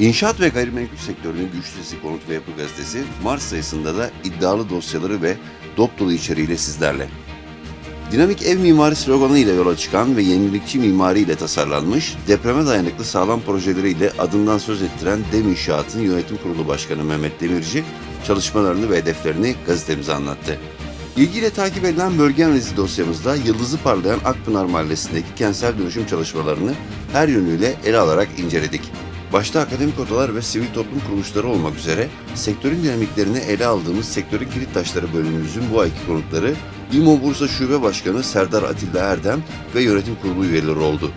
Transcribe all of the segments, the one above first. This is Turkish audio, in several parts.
İnşaat ve gayrimenkul sektörünün güç sesi konut ve yapı gazetesi Mart sayısında da iddialı dosyaları ve dop dolu içeriğiyle sizlerle. Dinamik ev mimari sloganı ile yola çıkan ve yenilikçi mimari ile tasarlanmış, depreme dayanıklı sağlam projeleriyle adından söz ettiren DEM İnşaat'ın yönetim kurulu başkanı Mehmet Demirci, çalışmalarını ve hedeflerini gazetemize anlattı. İlgiyle takip edilen bölge analizi dosyamızda yıldızı parlayan Akpınar Mahallesi'ndeki kentsel dönüşüm çalışmalarını her yönüyle ele alarak inceledik. Başta akademik odalar ve sivil toplum kuruluşları olmak üzere sektörün dinamiklerini ele aldığımız sektörün kilit taşları bölümümüzün bu ayki konukları İMO Bursa Şube Başkanı Serdar Atilla Erdem ve yönetim kurulu üyeleri oldu.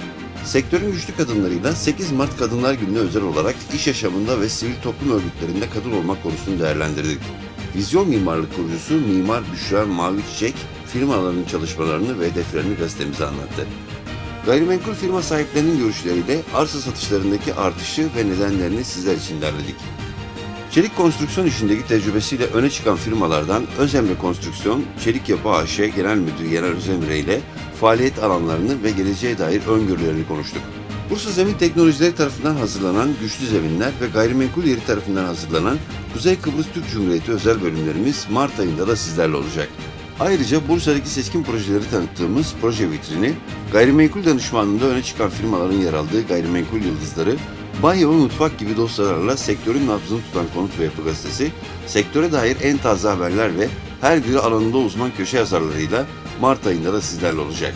Sektörün güçlü kadınlarıyla 8 Mart Kadınlar Günü'ne özel olarak iş yaşamında ve sivil toplum örgütlerinde kadın olmak konusunu değerlendirdik. Vizyon Mimarlık kurucusu Mimar Büşra Mavi Çiçek, firmalarının çalışmalarını ve hedeflerini gazetemize anlattı. Gayrimenkul firma sahiplerinin görüşleriyle arsa satışlarındaki artışı ve nedenlerini sizler için derledik. Çelik konstrüksiyon işindeki tecrübesiyle öne çıkan firmalardan Özemre Konstrüksiyon, Çelik Yapı AŞ Genel Müdürü Genel Özemre ile faaliyet alanlarını ve geleceğe dair öngörülerini konuştuk. Bursa Zemin Teknolojileri tarafından hazırlanan Güçlü Zeminler ve Gayrimenkul Yeri tarafından hazırlanan Kuzey Kıbrıs Türk Cumhuriyeti özel bölümlerimiz Mart ayında da sizlerle olacak. Ayrıca Bursa'daki seçkin projeleri tanıttığımız proje vitrini, gayrimenkul danışmanlığında öne çıkan firmaların yer aldığı gayrimenkul yıldızları, banyo ve mutfak gibi dosyalarla sektörün nabzını tutan Konut ve Yapı Gazetesi, sektöre dair en taze haberler ve her biri alanında uzman köşe yazarlarıyla Mart ayında da sizlerle olacak.